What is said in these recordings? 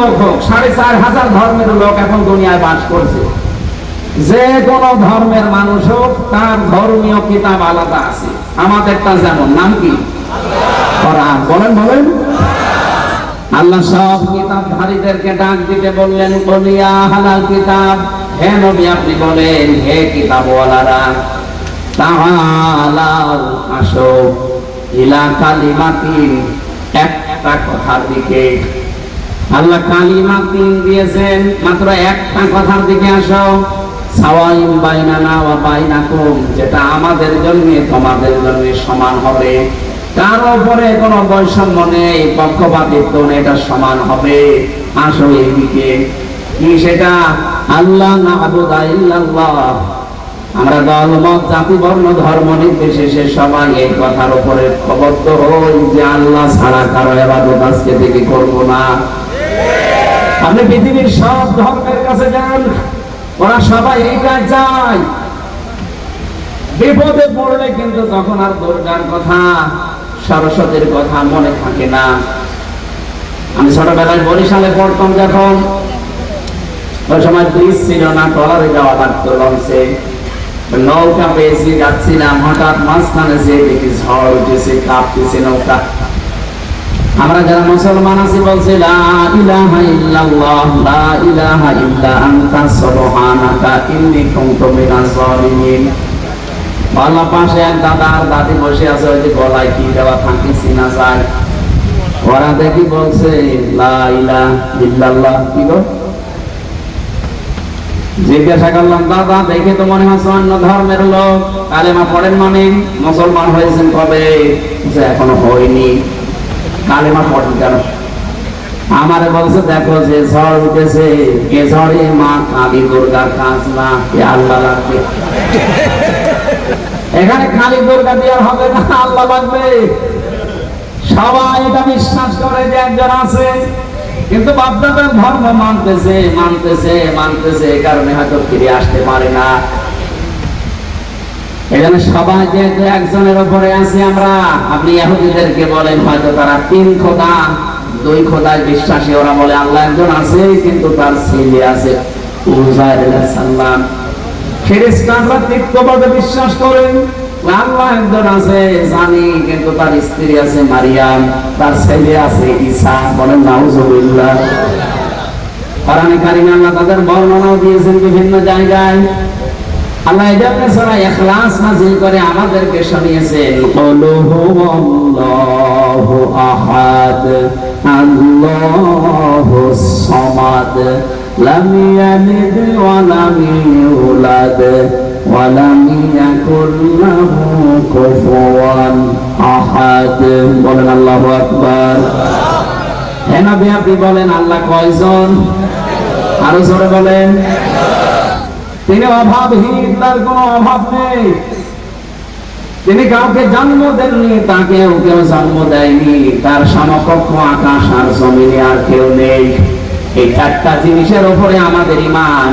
হোক, সাড়ে চার হাজার ধর্মের লোক এখন দুনিয়ায় বাস করছে। যে কোন ধর্মের মানুষ হোক, তার ধর্মীয় কিতাব আলাদা আছে। আমাদেরটা যেমন, নাম কি? কোরআন। বলেন বলেন। আল্লাহ সব কিতাবধারীদেরকে ডাক দিতে বললেন বলিয়া হালাল কিতাব, হে নবী, আপনি বলেন, হে কিতাবওয়ালারা তাহালাও আসো, ইলা কালিমাতিন, একটা কথার দিকে আল্লাহ কালিমা তিন দিয়েছেন। মাত্র একটা কথার দিকে আসো। সাওয়াইম ওয়া বাইনাকুম, যেটা আমাদের জন্য তোমাদের জন্য সমান হবে। তার উপরে কোনো বৈষম্য নেই, পক্ষপাতিত্ব নেই, এটা সমান হবে। আসো এদিকে কি সেটা? আল্লাহ নাবুদা ইল্লাল্লাহ। আমরা দল, মত, জাতি, বর্ণ, ধর্ম নির্বিশেষে সবাই এই কথার উপরে খবর হই যে আল্লাহ ছাড়া কারও এবার আজকে থেকে করব না। আপনি পৃথিবীর সব ধর্মের কাছে যান, ওরা সবাই এইটা চায়। বিপদে পড়লে কিন্তু তখন আর দুর্গার কথা, সরস্বতীর কথা মনে থাকে না। আমি ছোটবেলায় বরিশালে পড়তাম যখন। ওই সময় ব্রিজ ছিল না টলারে যাওয়া লাগতো লঞ্চে নৌকা পেয়েছি, যাচ্ছিলাম, হঠাৎ মাঝখানে যে দেখি ঝড় উঠেছে, কাঁপতেছে নৌকা। আমরা যারা মুসলমান আছি বলছি ইলাহা ইল্লাল্লাহ, লা ইলাহা ইল্লা আনতা, সুবহানাকা, ইন্নী কুনতু বালা পাশে এক দাদা আর দাদি বসে আছে, ওই যে গলায় কি দেওয়া যায় ওরা দেখি বলছে, লা ইলাহা ইল্লাল্লাহ। কি গো? জিজ্ঞাসা করলাম, দাদা, দেখে তো মনে হচ্ছে অন্য ধর্মের লোক। কালেমা পড়েন মানে মুসলমান হয়েছেন কবে? এখনও হয়নি। কালেমা পড়েন কেন? আমারে বলছে, দেখো যে ঝড় উঠেছে, এ ঝড়ে মা কালী দুর্গার কাজ না, এ আল্লাহ লাগবে এখানে কালী দুর্গা দেওয়ার হবে না, আল্লাহ লাগবে সবাই এটা বিশ্বাস করে যে একজন আছে, কিন্তু বাপদাদার ধর্ম মানতেছে মানতেছে মানতেছে এই কারণে হয়তো ফিরে আসতে পারে না। এখানে সবাই যেহেতু একজনের উপরে আছে আমরা, আপনি ইহুদিদেরকে বলেন হয়তো তারা তিন খোদা, দুই খোদায় বিশ্বাসী, ওরা বলে আল্লাহ একজন আছে, কিন্তু তার ছেলে আছে খ্রিস্টানরা তিক্তভাবে বিশ্বাস করেন আল্লাহ একজন আছে, জানি, কিন্তু তার স্ত্রী আছে মারিয়াম, তার ছেলে আছে বলেন নাউজুবিল্লাহ। আল্লাহ তাদের বর্ণনাও দিয়েছেন বিভিন্ন জায়গায়। আল্লাহ এজন্য সূরা ইখলাস নাযিল করে আমাদেরকে শুনিয়েছেন। হুয়াল্লাহু আহাদ আল্লাহুস সামাদ, লাম ইয়ালিদ ওয়া লাম ইউলাদ, ওয়া লাম ইয়াকুল লাহু কুফুয়ান আহাদ। বলেন আল্লাহু আকবার। হ্যাঁ নবী, আপনি বলেন আল্লাহ কয়জন? আরও জোরে বলেন। তিনি অভাবহীন, তার কোনো অভাব নেই। তিনি কাউকে জন্ম দেননি, তাকেও কেউ জন্ম দেয়নি। তার সমকক্ষ আকাশ আর জমিনে আর কেউ নেই। এই চারটা জিনিসের উপরে আমাদের ইমান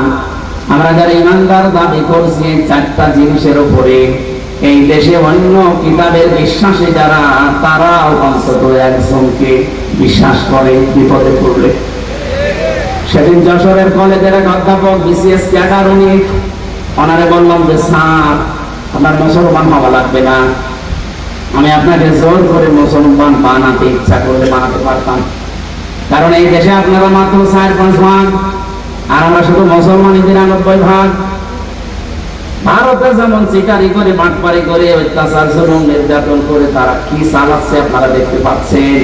আমরা যারা ইমানদার দাবি করছি, এই চারটা জিনিসের উপরে এই দেশে অন্য কিতাবের বিশ্বাসী যারা, তারাও অন্তত একজনকে বিশ্বাস করে বিপদে পড়লে। সেদিন যশোরের কলেজের এক অধ্যাপক বিসিএস ক্যাডার উনি ওনারে বললাম যে, স্যার, আপনার মুসলমান হওয়া লাগবে না। আমি আপনাকে জোর করে মুসলমান বানাতে ইচ্ছা করলে বানাতে পারতাম। কারণ এই দেশে আপনারা মাত্র চার, পাঁচ ভাগ, আর আমরা শুধু মুসলমানই নিরানব্বই ভাগ। ভারতে যেমন চিকারি করে, বাটপারি করে, অত্যাচার, জুলুম, নির্যাতন করে, তারা কি চালাচ্ছে আপনারা দেখতে পাচ্ছেন?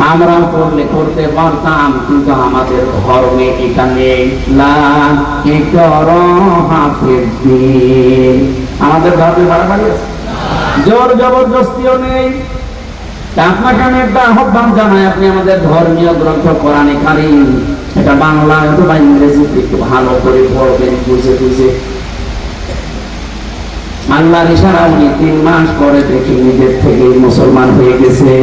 আমরা করলে করতে পারতাম, কিন্তু আমাদের ধর্মে এটা নেই। আমাদের ধর্মে বাড়াবাড়ি আছে? জোর জবরদস্তিও নেই। বাংলা একটু ভালো করে বুঝে বুঝে। তিন মাস পরে দেখি নিজের থেকে মুসলমান হয়ে গেছে।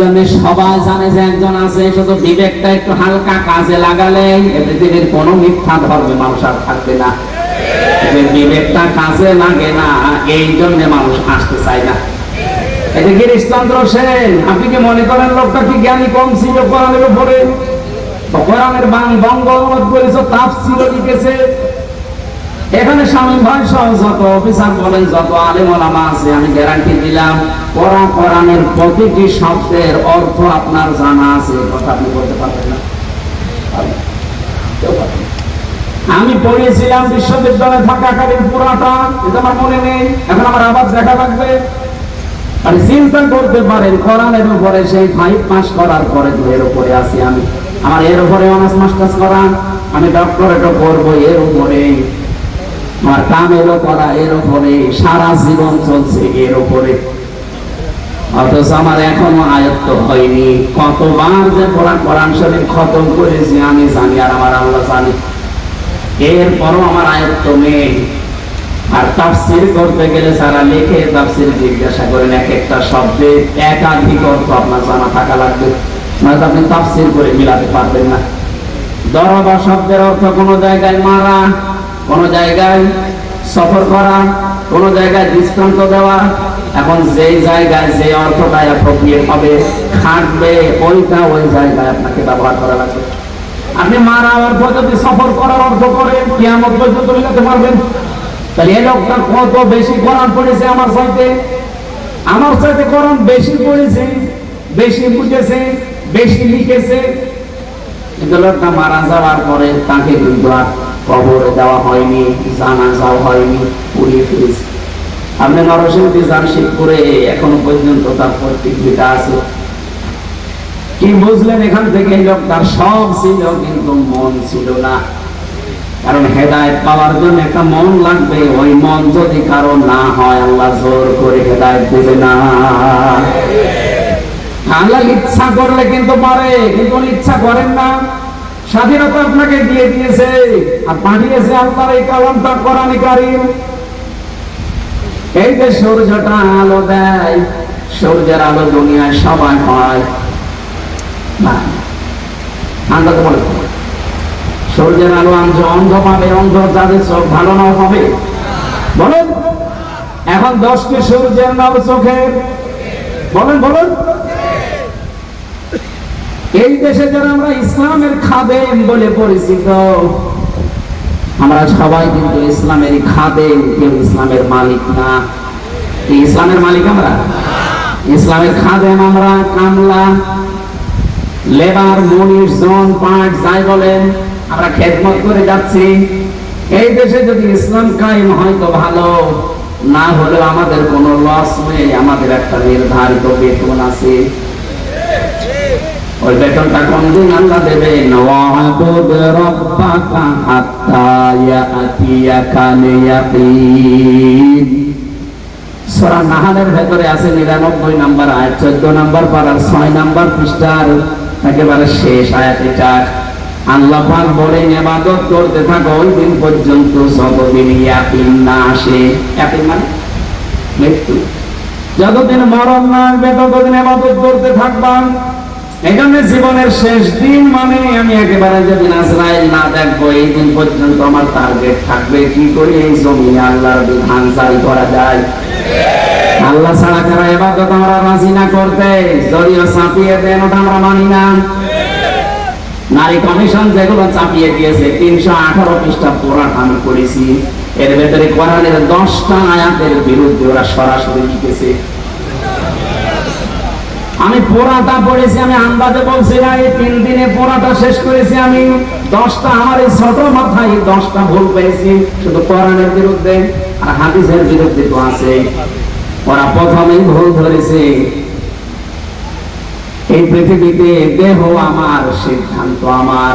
জন্য সবাই জানে যে একজন আছে, শুধু বিবেকটা একটু হালকা কাজে লাগালে পৃথিবীর কোনো মিথ্যা ধর্মে মানুষ আর থাকবে না। যে বিবেকটা কাজে লাগে না এই জন্য মানুষ আসতে চায় না। এটা গিরিশচন্দ্র সেন? আপনি কি মনে করেন লোকটা কি জ্ঞানী কম ছিল কোরআনের উপরে? কোরআনের বাং বঙ্গ অনুবাদ করেছে তাপ ছিল লিখেছে। এখানে স্বামী ভাই সহ যত অফিসার বলেন, যত আলেম ওলামা আছে, আমি গ্যারান্টি দিলাম, কোরআন কোরআনের প্রতিটি শব্দের অর্থ আপনার জানা আছে। কথা আপনি বলতে পারবেন না। আমি পড়িয়েছিলাম বিশ্ববিদ্যালয়ে থাকাকালীন পুরাটা, এটা আমার মনে নেই। এখন আমার আবার দেখা লাগবে। আর চিন্তা করতে পারেন, কোরআনের উপরে সেই ফাইভ পাস করার পরে তো এর উপরে আছি আমি। আমার এর উপরে অনার্স মাস্টার্স করা আমি ডক্টরেটও করব এর উপরে। আমার কাম এলো করা এর উপরে, সারা জীবন চলছে এর উপরে। অথচ আমার এখনও আয়ত্ত হয়নি। কতবার যে কোরআন কোরআন শরীফ খতম করেছি, আমি জানি আর আমার আল্লাহ জানি। এরপরও আমার আয়ত্ত নেই। আর তাফসির করতে গেলে যারা লেখে, তাফসির জিজ্ঞাসা করেন এক একটা শব্দে একাধিক অর্থ আপনার জানা থাকা লাগবে। নয়তো আপনি তাফসির করে মিলাতে পারবেন না। দরবা শব্দের অর্থ কোনো জায়গায় মারা কোনো জায়গায় সফর করা, কোনো জায়গায় দৃষ্টান্ত দেওয়া, এখন যে জায়গায় যে অর্থটা অ্যাপ্রোপ্রিয়েট হবে, খাটবে, ওইটা ওই জায়গায় আপনাকে ব্যবহার করা লাগবে। আপনি মারা অর্থ যদি সফর করার অর্থ করেন, কিয়ামত পর্যন্ত মিলাতে পারবেন। তাহলে এই লোকটা কত বেশি কোরআন পড়েছে আমার সাথে আমার সাথে কোরআন বেশি পড়েছে, বেশি বুঝেছে, বেশি লিখেছে। কিন্তু লোকটা মারা যাওয়ার পরে তাকে কিন্তু আর কবরে দেওয়া হয়নি জানা যাওয়া হয়নি, পুড়িয়ে ফেলেছে। আপনি নরসিংদী জামশেদপুরে এখনও পর্যন্ত তার প্রত্যেকটা আছে। কি বুঝলেন এখান থেকে এই লোকটার সব ছিল কিন্তু মন ছিল না। কারণ হেদায়ত পাওয়ার জন্য একটা মন লাগবে, ওই মন যদি কারও না হয়, আল্লাহ জোর করে হেদায়ত দেবে না। আল্লাহ ইচ্ছা করলে কিন্তু পারে কিন্তু ইচ্ছা করেন না। স্বাধীনতা আপনাকে দিয়ে দিয়েছে আর পাঠিয়েছে আল্লাহর এই কালামটা কোরআন কারিম। এই যে সূর্যটা আলো দেয়, সূর্যের আলো দুনিয়ায় সবাই হয় না আমরা তো বলে। সূর্যের আলো অন্ধ অন্ধ পাবে অন্ধ যাদের চোখ ভালো নাও হবে বলেন, এখন দশটি সূর্যের নাম চোখের। বলেন বলেন। এই দেশে যারা আমরা ইসলামের খাদেম বলে পরিচিত, আমরা সবাই কিন্তু ইসলামের খাদেম, কেউ ইসলামের মালিক না। ইসলামের মালিক আমরা? ইসলামের খাদেম আমরা, কামলা, লেবার মনির জন পাঁচ যাই বলেন, আমরা খেদমত করে যাচ্ছি। এই দেশে যদি ইসলাম কায়েম হয় তো ভালো, না হলেও আমাদের কোনো লস নেই, আমাদের একটা নির্ধারিত বেতন আছে। ওই বেতনটা আল্লাহ নাহালের ভেতরে আছে 99 নাম্বার আয়াত 14 নাম্বার পারার 6 নাম্বার পৃষ্ঠার একেবারে শেষ আয়াত এটা আল্লাহ করতে থাকো, ওই দিন পর্যন্ত যতদিন ইয়াকিন না আসে। ইয়াকিন মানে? মৃত্যু। যতদিন মরণ না আসবে, ততদিন করতে থাকবান জন্য জীবনের শেষ দিন মানে আমি একেবারে যেদিন আজরাইল না দেখব, এই দিন পর্যন্ত আমার টার্গেট থাকবে কি করে? এই জমিনে আল্লাহর বিধান জারি করা যায়। আল্লাহ ছাড়া কারা এবাদত আমরা রাজি না করতে। যদিও চাপিয়ে দেন, ওটা আমরা মানি না। নারী কমিশন যেগুলো চাপিয়ে দিয়েছে, তিনশো আঠারো পৃষ্ঠা পুরাণ আমি করেছি এর ভেতরে কোরআনের দশটা আয়াতের বিরুদ্ধে ওরা সরাসরি লিখেছে আমি পোড়াটা পড়েছি, আমি আন্দাজে বলছি, এই তিন দিনে পোড়াটা শেষ করেছি আমি। দশটা আমার এই ছোট মাথায়, দশটা ভুল পেয়েছি শুধু কোরআনের বিরুদ্ধে আর হাদিসের বিরুদ্ধে তো আছে। ওরা প্রথমেই ভুল ধরেছে। এই পৃথিবীতে দেহ আমার, সিদ্ধান্ত আমার।